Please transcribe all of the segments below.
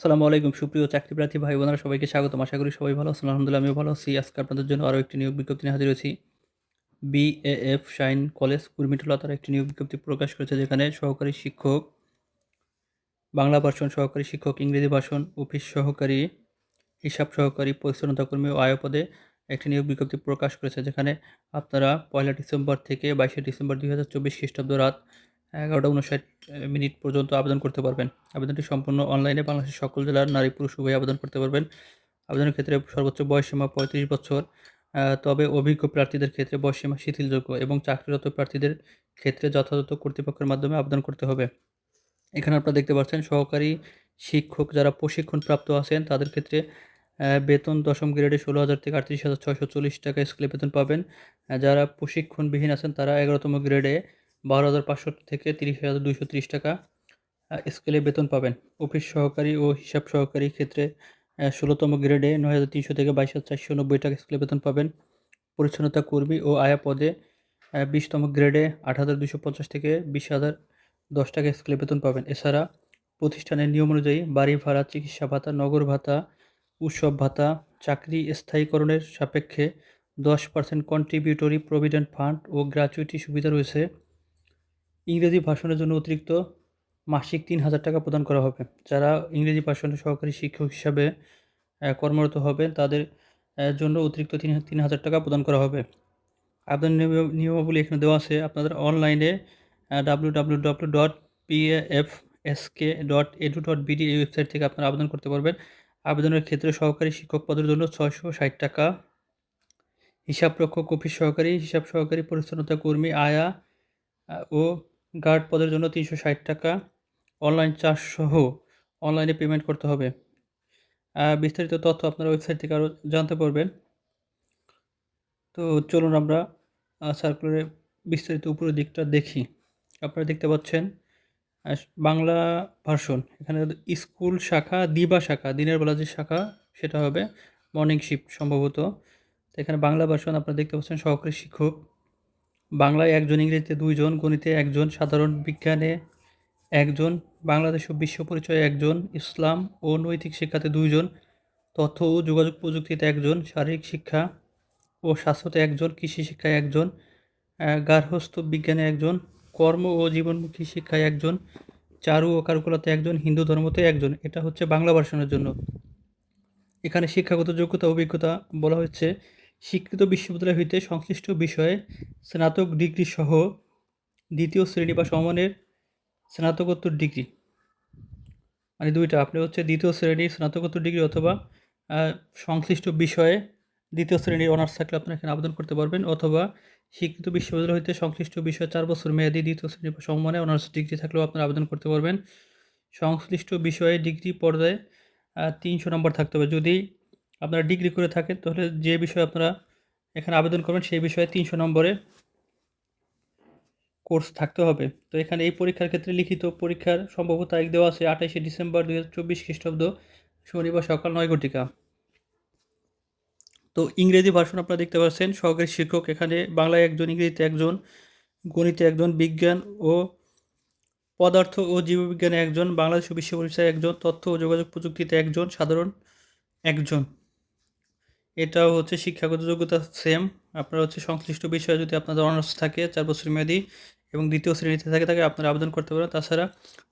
আসসালামু আলাইকুম, সুপ্রিয় চাকরি প্রার্থী ভাই বোনেরা সবাইকে স্বাগতম। আশা করি সবাই ভালো আছেন। আলহামদুলিল্লাহ, আমিও ভালো আছি। আজকে আপনাদের জন্য আরও একটি নিয়োগ বিজ্ঞপ্তি নিয়ে হাজির হয়েছি। বিএএফ শাইন কলেজ কুর্মিটোলা তারা একটি নিয়োগ বিজ্ঞপ্তি প্রকাশ করেছে, যেখানে সহকারী শিক্ষক, বাংলা ভাষণ সহকারী শিক্ষক, ইংরেজি ভাষণ অফিস সহকারী, হিসাব সহকারী পরিচ্ছন্নতা কর্মী ও আয় পদে একটি নিয়োগ বিজ্ঞপ্তি প্রকাশ করেছে, যেখানে আপনারা পয়লা ডিসেম্বর থেকে বাইশে ডিসেম্বর দুই হাজার চব্বিশ খ্রিস্টাব্দ রাত এগারোটা উনষাট মিনিট পর্যন্ত আবেদন করতে পারবেন। আবেদনটি সম্পূর্ণ অনলাইনে বাংলাদেশের সকল জেলার নারী, পুরুষ উভয় আবেদন করতে পারবেন। আবেদনের ক্ষেত্রে সর্বোচ্চ বয়সসীমা পঁয়ত্রিশ বছর তবে অভিজ্ঞ প্রার্থীদের ক্ষেত্রে বয়সসীমা শিথিলযোগ্য এবং চাকরিরত প্রার্থীদের ক্ষেত্রে যথাযথ কর্তৃপক্ষের মাধ্যমে আবেদন করতে হবে। এখানে আপনারা দেখতে পাচ্ছেন, সহকারী শিক্ষক যারা প্রশিক্ষণপ্রাপ্ত আছেন, তাদের ক্ষেত্রে বেতন দশম গ্রেডে ষোলো হাজার থেকে আটত্রিশ হাজার ছয়শো চল্লিশ টাকা স্কুলে বেতন পাবেন। যারা প্রশিক্ষণবিহীন আছেন, তারা এগারোতম গ্রেডে বারো হাজার পাঁচশো থেকে তিরিশ হাজার দুশো তিরিশ টাকা স্কেলে বেতন পাবেন। অফিস সহকারী ও হিসাব সহকারী ক্ষেত্রে ষোলোতম গ্রেডে নয় হাজার তিনশো থেকে বাইশ হাজার চারশো নব্বই টাকা স্কেলে বেতন পাবেন। পরিচ্ছন্নতা কর্মী ও আয়া পদে বিশতম গ্রেডে আট হাজার দুশো পঞ্চাশ থেকে বিশ হাজার দশ টাকা স্কেলে বেতন পাবেন। এছাড়া প্রতিষ্ঠানের নিয়ম অনুযায়ী বাড়ি ভাড়া, চিকিৎসা ভাতা, নগর ভাতা, উৎসব ভাতা, চাকরি স্থায়ীকরণের সাপেক্ষে দশ পার্সেন্ট কন্ট্রিবিউটরি প্রভিডেন্ট ফান্ড ও গ্র্যাচুইটি সুবিধা রয়েছে। ইংরেজি ভাষণের জন্য অতিরিক্ত মাসিক তিন হাজার টাকা প্রদান করা হবে। যারা ইংরেজি ভাষণের সহকারী শিক্ষক হিসাবে কর্মরত হবেন, তাদের জন্য অতিরিক্ত তিন তিন হাজার টাকা প্রদান করা হবে। নিয়ম- নিয়মাবলী এখানে দেওয়া আছে। আপনাদের অনলাইনে W W W dot PF SK dot edu dot BD এই ওয়েবসাইট থেকে আপনারা আবেদন করতে পারবেন। আবেদনের ক্ষেত্রে সহকারী শিক্ষক পদের জন্য ছয়শো ষাট টাকা। হিসাবরক্ষক, অফিস সহকারী, হিসাব সহকারী, পরিচ্ছন্নতা কর্মী, আয়া ও গার্ড পদের জন্য তিনশো ষাট টাকা। অনলাইন চার্জ সহ অনলাইনে পেমেন্ট করতে হবে। বিস্তারিত তথ্য আপনারা ওয়েবসাইট থেকে আরও জানতে পারবেন। তো চলুন আমরা সার্কুলারের বিস্তারিত উপরের দিকটা দেখি। আপনারা দেখতে পাচ্ছেন বাংলা ভার্সন এখানে স্কুল শাখা, দিবা শাখা, দিনের বেলা যে শাখা, সেটা হবে মর্নিং শিফট সম্ভবত। তো এখানে বাংলা ভার্সন আপনারা দেখতে পাচ্ছেন, সহকারী শিক্ষক। বাংলায় একজন ইংরেজিতে দুইজন গণিতে একজন সাধারণ বিজ্ঞানে একজন বাংলাদেশ ও বিশ্ব পরিচয়ে একজন ইসলাম ও নৈতিক শিক্ষাতে দুইজন তথ্য ও যোগাযোগ প্রযুক্তিতে একজন শারীরিক শিক্ষা ও স্বাস্থ্যতে একজন কৃষি শিক্ষায় একজন আহ, গার্হস্থ্য বিজ্ঞানে একজন কর্ম ও জীবনমুখী শিক্ষায় একজন চারু ও কারুকলাতে একজন হিন্দু ধর্মতে একজন। এটা হচ্ছে বাংলা ভার্সনের জন্য। এখানে শিক্ষাগত যোগ্যতা অভিজ্ঞতা বলা হচ্ছে স্বীকৃত বিশ্ববিদ্যালয় হইতে সংশ্লিষ্ট বিষয়ে স্নাতক ডিগ্রি সহ দ্বিতীয় শ্রেণি বা সমানের স্নাতকোত্তর ডিগ্রি। মানে দুইটা, আপনি হচ্ছে দ্বিতীয় শ্রেণির স্নাতকোত্তর ডিগ্রি অথবা সংশ্লিষ্ট বিষয়ে দ্বিতীয় শ্রেণির অনার্স থাকলে আপনারা এখানে আবেদন করতে পারবেন অথবা স্বীকৃত বিশ্ববিদ্যালয় হইতে সংশ্লিষ্ট বিষয়ে চার বছর মেয়াদী দ্বিতীয় শ্রেণি বা সমমানে অনার্স ডিগ্রি থাকলেও আপনারা আবেদন করতে পারবেন। সংশ্লিষ্ট বিষয়ে ডিগ্রি পর্যায়ে তিনশো নম্বর থাকতে হবে। যদি আপনারা ডিগ্রি করে থাকেন, তাহলে যে বিষয়ে আপনারা এখানে আবেদন করবেন, সেই বিষয়ে তিনশো নম্বরে কোর্স থাকতে হবে। তো এখানে এই পরীক্ষার ক্ষেত্রে লিখিত পরীক্ষার সম্ভবত তারিখ দেওয়া আছে আঠাইশে ডিসেম্বর দুই হাজার চব্বিশ খ্রিস্টাব্দ, শনিবার সকাল নয় ঘটিকা। তো ইংরেজি ভার্সন আপনারা দেখতে পাচ্ছেন, সহকারী শিক্ষক এখানে বাংলায় একজন, ইংরেজিতে একজন, গণিতে একজন, বিজ্ঞান ও পদার্থ ও জীববিজ্ঞানে একজন, বাংলাদেশ বিশ্ব পরিচয়ে একজন, তথ্য ও যোগাযোগ প্রযুক্তিতে একজন, সাধারণ একজন। এটাও হচ্ছে শিক্ষাগত যোগ্যতা সেম আপনার হচ্ছে সংশ্লিষ্ট বিষয়ে যদি আপনাদের অনার্স থাকে, চার বছর মেয়াদি এবং দ্বিতীয় শ্রেণীতে থাকে, তাকে আপনারা আবেদন করতে পারেন। তাছাড়া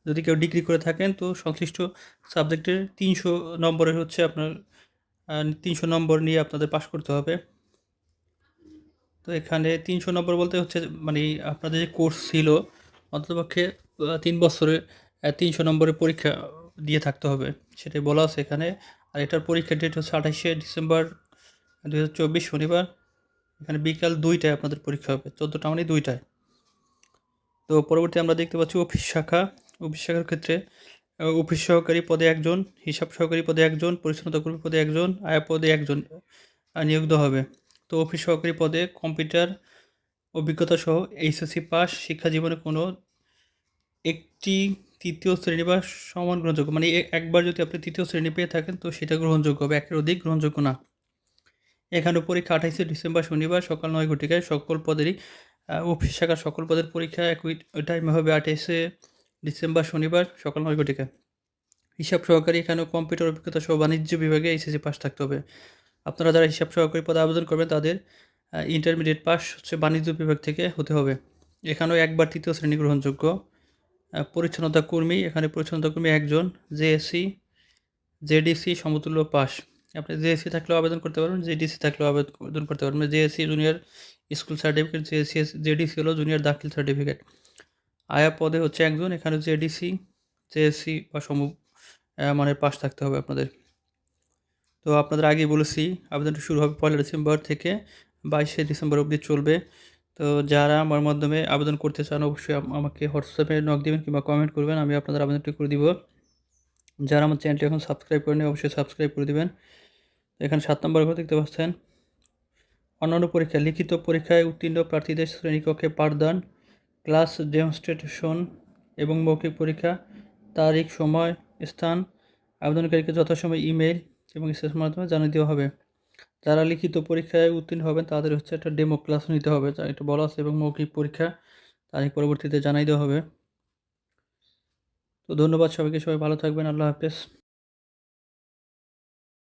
যদি কেউ ডিগ্রি করে থাকেন, তো সংশ্লিষ্ট সাবজেক্টের তিনশো নম্বরের হচ্ছে আপনার তিনশো নম্বর নিয়ে আপনাদের পাশ করতে হবে। তো এখানে তিনশো নম্বর বলতে হচ্ছে মানে আপনাদের যে কোর্স ছিল, অন্ততপক্ষে তিন বছরের তিনশো নম্বরের পরীক্ষা দিয়ে থাকতে হবে। সেটাই বলা আছে এখানে। আর এটার পরীক্ষার ডেট হচ্ছে আঠাশে ডিসেম্বর দু হাজার চব্বিশ শনিবার, এখানে বিকাল দুইটায় আপনাদের পরীক্ষা হবে, চোদ্দোটা মানে দুইটায়। তো পরবর্তী আমরা দেখতে পাচ্ছি অফিস শাখা। অফিস শাখার ক্ষেত্রে অফিস সহকারী পদে একজন, হিসাব সহকারী পদে একজন, পরিচ্ছন্নতা কর্মী পদে একজন, আয়া পদে একজন নিয়োগ হবে। তো অফিস সহকারী পদে কম্পিউটার অভিজ্ঞতা সহ এইচএসসি পাস, শিক্ষা জীবনে কোনো একটি তৃতীয় শ্রেণি বা সমান গ্রহণযোগ্য মানে একবার যদি আপনি তৃতীয় শ্রেণি পেয়ে থাকেন, তো সেটা গ্রহণযোগ্য হবে, একের অধিক গ্রহণযোগ্য না। এখানে পরীক্ষা আঠাইশে ডিসেম্বর শনিবার সকাল নয় ঘটিকায় সকল পদেরই অফিস শাখার সকল পদের পরীক্ষা একই টাইমে হবে আঠাইশে ডিসেম্বর শনিবার সকাল নয় ঘটিকায়। হিসাব সহকারী এখানেও কম্পিউটার অভিজ্ঞতা সহ বাণিজ্য বিভাগে এইচএসসি পাস থাকতে হবে। আপনারা যারা হিসাব সহকারী পদে আবেদন করবেন, তাদের ইন্টারমিডিয়েট পাস হচ্ছে বাণিজ্য বিভাগ থেকে হতে হবে। এখানেও একবার তৃতীয় শ্রেণি গ্রহণযোগ্য। পরিচ্ছন্নতা কর্মী, এখানে পরিচ্ছন্নতা কর্মী একজন জেএসসি জেডিসি সমতুল্য পাস আপনি জেএসসি থাকলেও আবেদন করতে পারবেন জেডিসি থাকলেও আবেদন করতে পারবেন। JSC junior school certificate JSC JDC হলো জুনিয়র দাখিল সার্টিফিকেট আয়া পদে হচ্ছে একজন, এখানে জেডিসি জেএসসি বা সম মানের পাস থাকতে হবে আপনাদের। তো আপনাদের আগেই বলেছি, আবেদনটা শুরু হবে পয়লা ডিসেম্বর থেকে বাইশে ডিসেম্বর অবধি চলবে। তো যারা আমার মাধ্যমে আবেদন করতে চান, অবশ্যই আমাকে হোয়াটসঅ্যাপে নক দিবেন কিংবা কমেন্ট করবেন, আমি আপনাদের আবেদনটি করে দিব। যারা আমার চ্যানেলটি এখন সাবস্ক্রাইব করেনি অবশ্যই সাবস্ক্রাইব করে দিবেন। এখানে সাত নম্বর ঘর দেখতে পাচ্ছেন। অন্যান্য পরীক্ষা লিখিত পরীক্ষায় উত্তীর্ণ প্রার্থীদের শ্রেণীকক্ষে পাঠদান, ক্লাস ডেমনস্ট্রেশন এবং মৌখিক পরীক্ষা, তারিখ, সময়, স্থান, আবেদনকারীকে যথাসময় ইমেল এবং এসএস মাধ্যমে জানিয়ে দেওয়া হবে। যারা লিখিত পরীক্ষায় উত্তীর্ণ হবেন, তাদের হচ্ছে একটা ডেমো ক্লাস নিতে হবে, যা এটা বলা আছে এবং মৌখিক পরীক্ষা, তারিখ পরবর্তীতে জানাই দেওয়া হবে। তো ধন্যবাদ সবাইকে, সবাই ভালো থাকবেন, আল্লাহ হাফেজ।